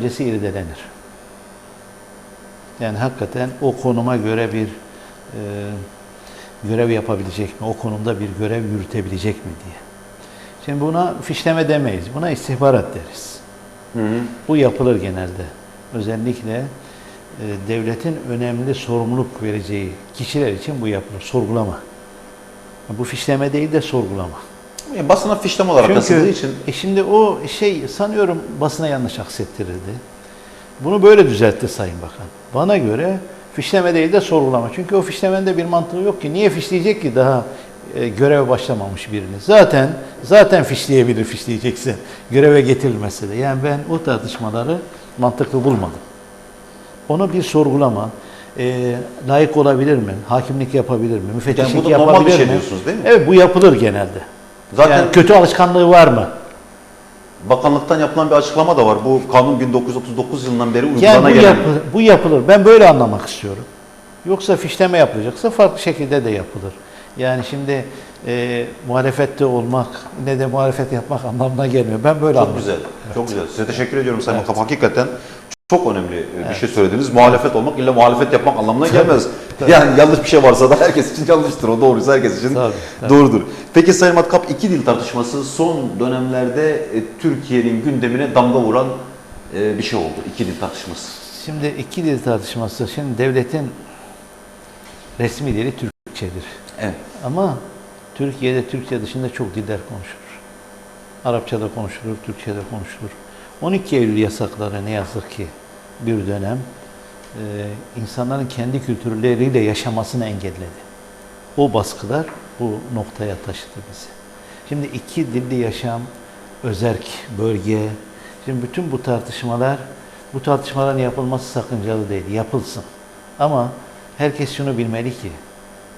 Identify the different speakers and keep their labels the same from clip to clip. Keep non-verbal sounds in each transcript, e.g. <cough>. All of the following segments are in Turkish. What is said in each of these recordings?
Speaker 1: öncesi irdelenir. Yani hakikaten o konuma göre bir e, görev yapabilecek mi? O konumda bir görev yürütebilecek mi diye. Şimdi buna fişleme demeyiz. Buna istihbarat deriz. Bu yapılır genelde. Özellikle e, devletin önemli sorumluluk vereceği kişiler için bu yapılır. Sorgulama. Bu fişleme değil de sorgulama.
Speaker 2: E, basına fişleme olarak asıldığı
Speaker 1: Çünkü
Speaker 2: için
Speaker 1: e şimdi o şey sanıyorum basına yanlış aksettirildi. Bunu böyle düzeltti Sayın Bakan. Bana göre fişleme değil de sorgulama. Çünkü o fişlemenin de bir mantığı yok ki. Niye fişleyecek ki daha e, göreve başlamamış birini? Zaten zaten fişleyebilir fişleyecekse göreve getirilmese de. Yani ben o tartışmaları mantıklı bulmadım. Onu bir sorgulama. E, layık olabilir mi? Hakimlik yapabilir mi? Müfettişlik
Speaker 2: Yani bu da normal bir
Speaker 1: yapabilir
Speaker 2: şey
Speaker 1: mi?
Speaker 2: diyorsunuz değil mi?
Speaker 1: Evet bu yapılır genelde.
Speaker 2: Zaten-
Speaker 1: yani kötü alışkanlığı var mı?
Speaker 2: bakanlıktan yapılan bir açıklama da var. Bu kanun 1939 yılından beri
Speaker 1: Yani
Speaker 2: uygulana
Speaker 1: bu,
Speaker 2: gelen.
Speaker 1: yapı- bu yapılır. Ben böyle anlamak istiyorum. Yoksa fişleme yapılacaksa farklı şekilde de yapılır. Yani şimdi e, muhalefette olmak ne de muhalefet yapmak anlamına gelmiyor. Ben böyle
Speaker 2: Çok
Speaker 1: anlıyorum.
Speaker 2: güzel. Çok güzel. Size teşekkür ediyorum Sayın Bakan. Hakikaten çok önemli bir şey söylediniz. Muhalefet olmak illa muhalefet yapmak anlamına gelmez. <laughs> Yani yanlış bir şey varsa da herkes için yanlıştır. O doğruysa herkes için
Speaker 1: Tabii, tabii.
Speaker 2: doğrudur. Peki Sayın Matkap iki dil tartışması son dönemlerde e, Türkiye'nin gündemine damga vuran e, bir şey oldu. İki dil tartışması.
Speaker 1: Şimdi iki dil tartışması. Şimdi devletin resmi dili Türkçedir.
Speaker 2: Evet.
Speaker 1: Ama Türkiye'de Türkçe dışında çok diller konuşulur. Arapça da konuşulur, Türkçe de konuşulur. 12 Eylül yasakları ne yazık ki bir dönem insanların kendi kültürleriyle yaşamasını engelledi. O baskılar bu noktaya taşıdı bizi. Şimdi iki dilli yaşam, özerk, bölge, şimdi bütün bu tartışmalar, bu tartışmaların yapılması sakıncalı değil, yapılsın. Ama herkes şunu bilmeli ki,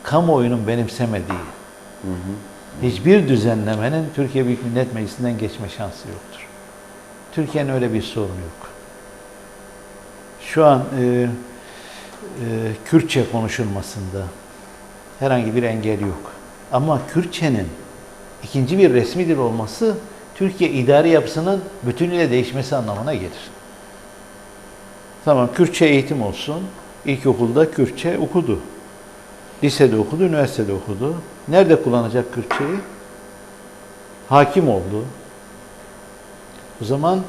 Speaker 1: kamuoyunun benimsemediği hiçbir düzenlemenin Türkiye Büyük Millet Meclisi'nden geçme şansı yoktur. Türkiye'nin öyle bir sorunu yok. Şu an e, e, Kürtçe konuşulmasında herhangi bir engel yok. Ama Kürtçenin ikinci bir resmi dil olması Türkiye idari yapısının bütünüyle değişmesi anlamına gelir. Tamam Kürtçe eğitim olsun. İlkokulda Kürtçe okudu. Lisede okudu, üniversitede okudu. Nerede kullanacak Kürtçeyi? Hakim oldu. O zaman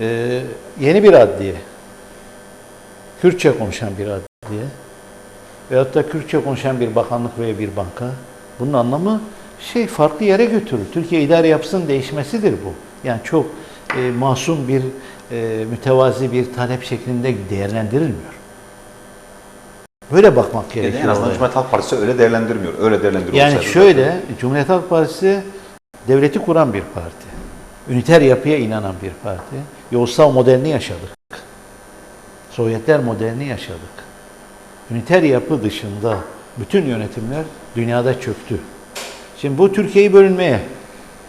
Speaker 1: e, yeni bir adliye. Kürtçe konuşan bir adliye. Veyahut da Kürtçe konuşan bir bakanlık veya bir banka. Bunun anlamı şey farklı yere götürür. Türkiye idare yapısının değişmesidir bu. Yani çok e, masum bir e, mütevazi bir talep şeklinde değerlendirilmiyor. Böyle bakmak
Speaker 2: Yani
Speaker 1: gerekiyor.
Speaker 2: en azından
Speaker 1: olaya.
Speaker 2: Cumhuriyet Halk Partisi öyle değerlendirmiyor. Öyle değerlendiriyor.
Speaker 1: Yani şöyle, Cumhuriyet Halk Partisi devleti kuran bir parti. Üniter yapıya inanan bir parti. Yolsal modelini yaşadık. Sovyetler modelini yaşadık. Üniter yapı dışında bütün yönetimler dünyada çöktü. Şimdi bu Türkiye'yi bölünmeye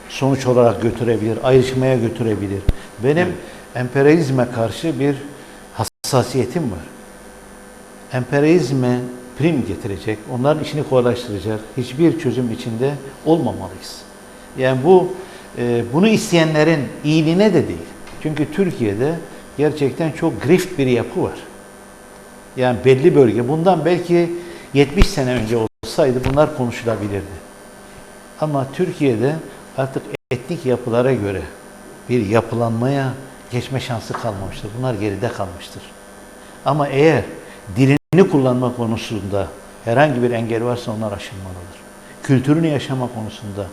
Speaker 1: sonuç olarak götürebilir, ayrışmaya götürebilir. Benim emperyalizme karşı bir hassasiyetim var emperyalizme prim getirecek, onların işini kolaylaştıracak hiçbir çözüm içinde olmamalıyız. Yani bu e, bunu isteyenlerin iyiliğine de değil. Çünkü Türkiye'de gerçekten çok grift bir yapı var. Yani belli bölge. Bundan belki 70 sene önce olsaydı bunlar konuşulabilirdi. Ama Türkiye'de artık etnik yapılara göre bir yapılanmaya geçme şansı kalmamıştır. Bunlar geride kalmıştır. Ama eğer dilini kullanma konusunda herhangi bir engel varsa onlar aşılmalıdır. Kültürünü yaşama konusunda,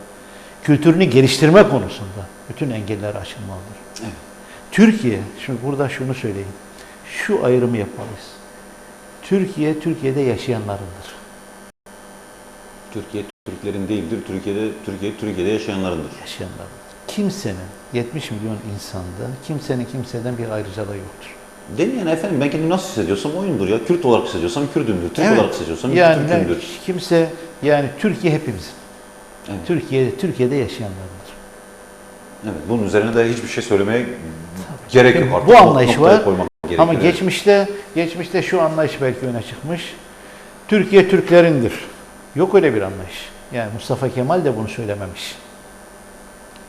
Speaker 1: kültürünü geliştirme konusunda bütün engeller aşılmalıdır. Türkiye, şimdi burada şunu söyleyeyim. Şu ayrımı yapmalıyız. Türkiye, Türkiye'de yaşayanlarındır.
Speaker 2: Türkiye Türklerin değildir. Türkiye'de Türkiye Türkiye'de yaşayanlarındır.
Speaker 1: Yaşayanlarındır. Kimsenin, 70 milyon insanda kimsenin kimseden bir ayrıcalığı yoktur.
Speaker 2: Yani efendim ben kendimi nasıl hissediyorsam oyundur ya. Kürt olarak hissediyorsam Kürdümdür. Türk
Speaker 1: Evet.
Speaker 2: olarak hissediyorsam
Speaker 1: yani
Speaker 2: Türk'ümdür.
Speaker 1: kimse yani Türkiye hepimizin.
Speaker 2: Evet.
Speaker 1: Türkiye Türkiye'de yaşayanlarındır.
Speaker 2: Evet, bunun üzerine de hiçbir şey söylemeye gerek yok artık.
Speaker 1: Bu anlayış var. Ama geçmişte geçmişte şu anlayış belki öne çıkmış. Türkiye Türklerindir. Yok öyle bir anlayış. Yani Mustafa Kemal de bunu söylememiş.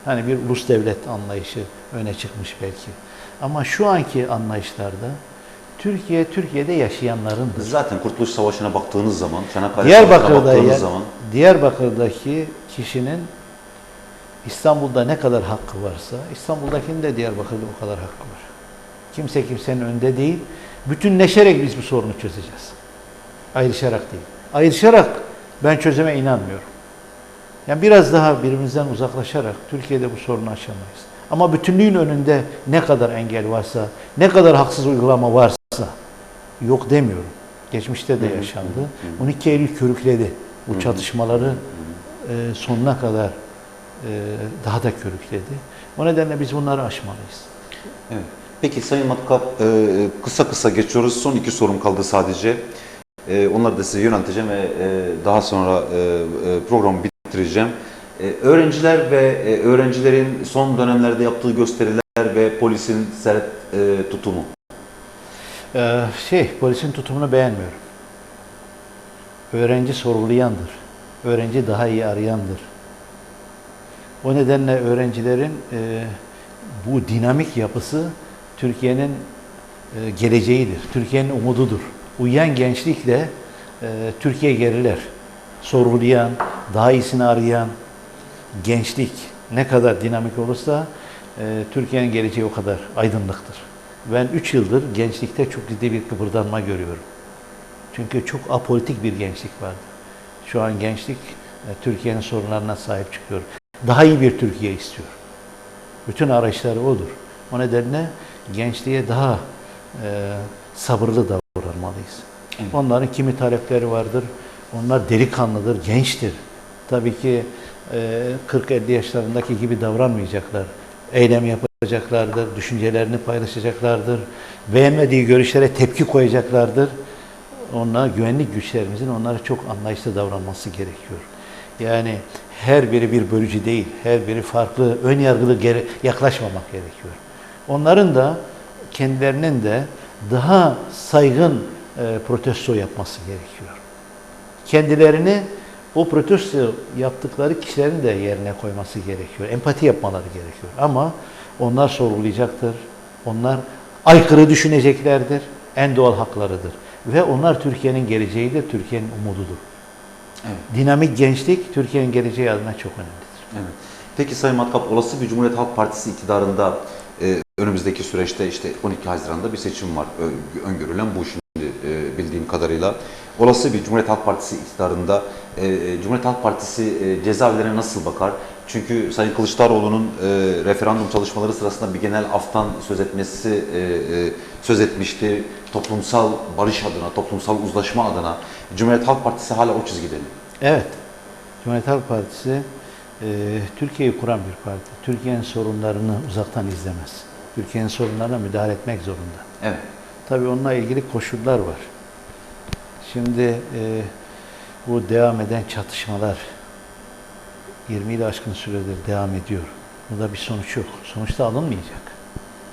Speaker 1: Hani bir ulus devlet anlayışı öne çıkmış belki. Ama şu anki anlayışlarda Türkiye, Türkiye'de yaşayanlarındır.
Speaker 2: Zaten Kurtuluş Savaşı'na baktığınız zaman, Çanakkale Savaşı'na baktığınız
Speaker 1: ya-
Speaker 2: zaman
Speaker 1: Diyarbakır'daki kişinin İstanbul'da ne kadar hakkı varsa İstanbul'dakinin de Diyarbakır'da o kadar hakkı var. Kimse kimsenin önde değil. Bütünleşerek biz bu sorunu çözeceğiz. Ayrışarak değil. Ayrışarak ben çözüme inanmıyorum. Yani biraz daha birbirimizden uzaklaşarak Türkiye'de bu sorunu aşamayız. Ama bütünlüğün önünde ne kadar engel varsa, ne kadar haksız uygulama varsa yok demiyorum. Geçmişte de yaşandı. 12 Eylül körükledi. Bu çatışmaları e, sonuna kadar daha da körükledi. O nedenle biz bunları aşmalıyız.
Speaker 2: Evet. Peki Sayın Matkap, e, kısa kısa geçiyoruz. Son iki sorum kaldı sadece. E, onları da size yönelteceğim ve e, daha sonra e, e, programı bitireceğim. E, öğrenciler ve e, öğrencilerin son dönemlerde yaptığı gösteriler ve polisin sert e, tutumu.
Speaker 1: Şey, polisin tutumunu beğenmiyorum. Öğrenci sorgulayandır. Öğrenci daha iyi arayandır. O nedenle öğrencilerin e, bu dinamik yapısı Türkiye'nin e, geleceğidir. Türkiye'nin umududur. Uyuyan gençlikle e, Türkiye geriler. Sorgulayan, daha iyisini arayan gençlik ne kadar dinamik olursa e, Türkiye'nin geleceği o kadar aydınlıktır. Ben 3 yıldır gençlikte çok ciddi bir kıpırdanma görüyorum. Çünkü çok apolitik bir gençlik vardı. Şu an gençlik e, Türkiye'nin sorunlarına sahip çıkıyor. Daha iyi bir Türkiye istiyor. Bütün arayışları odur. O nedenle gençliğe daha e, sabırlı davranmalıyız. Onların kimi talepleri vardır. Onlar delikanlıdır, gençtir. Tabii ki e, 40-50 yaşlarındaki gibi davranmayacaklar. Eylem yapacaklardır, düşüncelerini paylaşacaklardır. Beğenmediği görüşlere tepki koyacaklardır. Onlar güvenlik güçlerimizin onlara çok anlayışlı davranması gerekiyor. Yani her biri bir bölücü değil, her biri farklı, ön yargılı yaklaşmamak gerekiyor. Onların da kendilerinin de daha saygın e, protesto yapması gerekiyor. Kendilerini o protesto yaptıkları kişilerin de yerine koyması gerekiyor. Empati yapmaları gerekiyor. Ama onlar sorgulayacaktır. Onlar aykırı düşüneceklerdir. En doğal haklarıdır. Ve onlar Türkiye'nin geleceğidir, Türkiye'nin umududur.
Speaker 2: Evet.
Speaker 1: Dinamik gençlik Türkiye'nin geleceği adına çok önemlidir.
Speaker 2: Evet. Peki Sayın Matkap, olası bir Cumhuriyet Halk Partisi iktidarında e, önümüzdeki süreçte işte 12 Haziran'da bir seçim var. Öngörülen bu şimdi e, bildiğim kadarıyla. Olası bir Cumhuriyet Halk Partisi iktidarında e, e, Cumhuriyet Halk Partisi e, cezaevlerine nasıl bakar? Çünkü Sayın Kılıçdaroğlu'nun e, referandum çalışmaları sırasında bir genel aftan söz etmesi e, e, söz etmişti. Toplumsal barış adına, toplumsal uzlaşma adına Cumhuriyet Halk Partisi hala o çizgide mi?
Speaker 1: Evet, Cumhuriyet Halk Partisi e, Türkiye'yi kuran bir parti. Türkiye'nin sorunlarını uzaktan izlemez. Türkiye'nin sorunlarına müdahale etmek zorunda.
Speaker 2: Evet.
Speaker 1: Tabii onunla ilgili koşullar var. Şimdi e, bu devam eden çatışmalar 20 yıl aşkın süredir devam ediyor. Bunda bir sonuç yok. Sonuçta alınmayacak.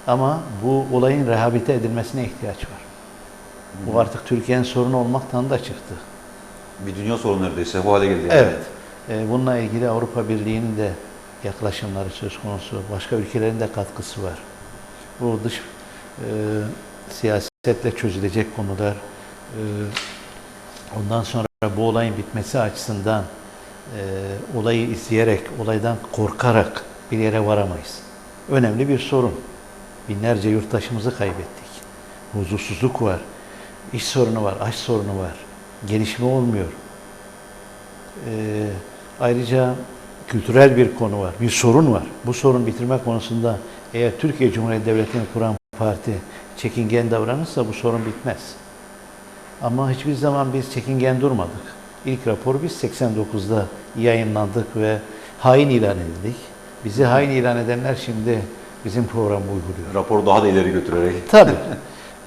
Speaker 1: Ama bu olayın rehabilite edilmesine ihtiyaç var. Bu artık Türkiye'nin sorunu olmaktan da çıktı.
Speaker 2: Bir dünya sorunu neredeyse bu hale geldi. yani.
Speaker 1: Evet. E, Bununla ilgili Avrupa Birliği'nin de yaklaşımları söz konusu. Başka ülkelerin de katkısı var. Bu dış e, siyasetle çözülecek konular. E, ondan sonra bu olayın bitmesi açısından e, olayı izleyerek, olaydan korkarak bir yere varamayız. Önemli bir sorun. Binlerce yurttaşımızı kaybettik. Huzursuzluk var. iş sorunu var, aş sorunu var. Gelişme olmuyor. Ee, ayrıca kültürel bir konu var, bir sorun var. Bu sorun bitirme konusunda eğer Türkiye Cumhuriyeti Devleti'ni kuran parti çekingen davranırsa bu sorun bitmez. Ama hiçbir zaman biz çekingen durmadık. İlk rapor biz 89'da yayınlandık ve hain ilan edildik. Bizi hain ilan edenler şimdi bizim programı uyguluyor.
Speaker 2: Raporu daha da ileri götürerek.
Speaker 1: Tabii. <laughs>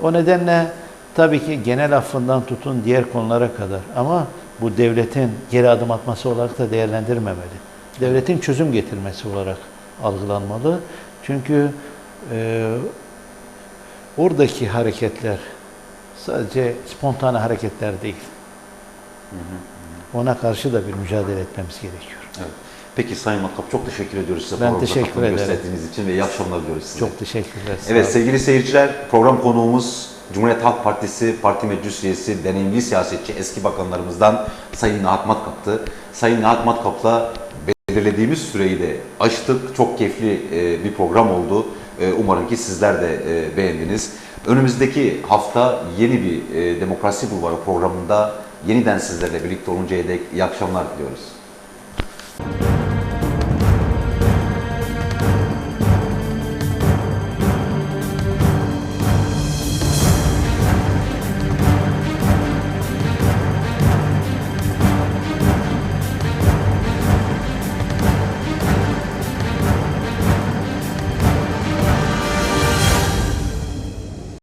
Speaker 1: O nedenle tabii ki genel affından tutun diğer konulara kadar ama bu devletin geri adım atması olarak da değerlendirmemeli. Devletin çözüm getirmesi olarak algılanmalı. Çünkü e, oradaki hareketler sadece spontane hareketler değil. Ona karşı da bir mücadele etmemiz gerekiyor.
Speaker 2: Evet. Peki Sayın Matkap çok teşekkür ediyoruz size
Speaker 1: Ben teşekkür ederim.
Speaker 2: gösterdiğiniz için ve iyi akşamlar diliyoruz size.
Speaker 1: Çok teşekkürler.
Speaker 2: Evet sevgili seyirciler program konuğumuz Cumhuriyet Halk Partisi Parti Meclis Üyesi, deneyimli siyasetçi, eski bakanlarımızdan Sayın Nihat Matkap'tı. Sayın Nihat Matkap'la belirlediğimiz süreyi de aştık. Çok keyifli e, bir program oldu. E, umarım ki sizler de e, beğendiniz. Önümüzdeki hafta yeni bir e, Demokrasi Bulvarı programında yeniden sizlerle birlikte oluncaya dek iyi akşamlar diliyoruz.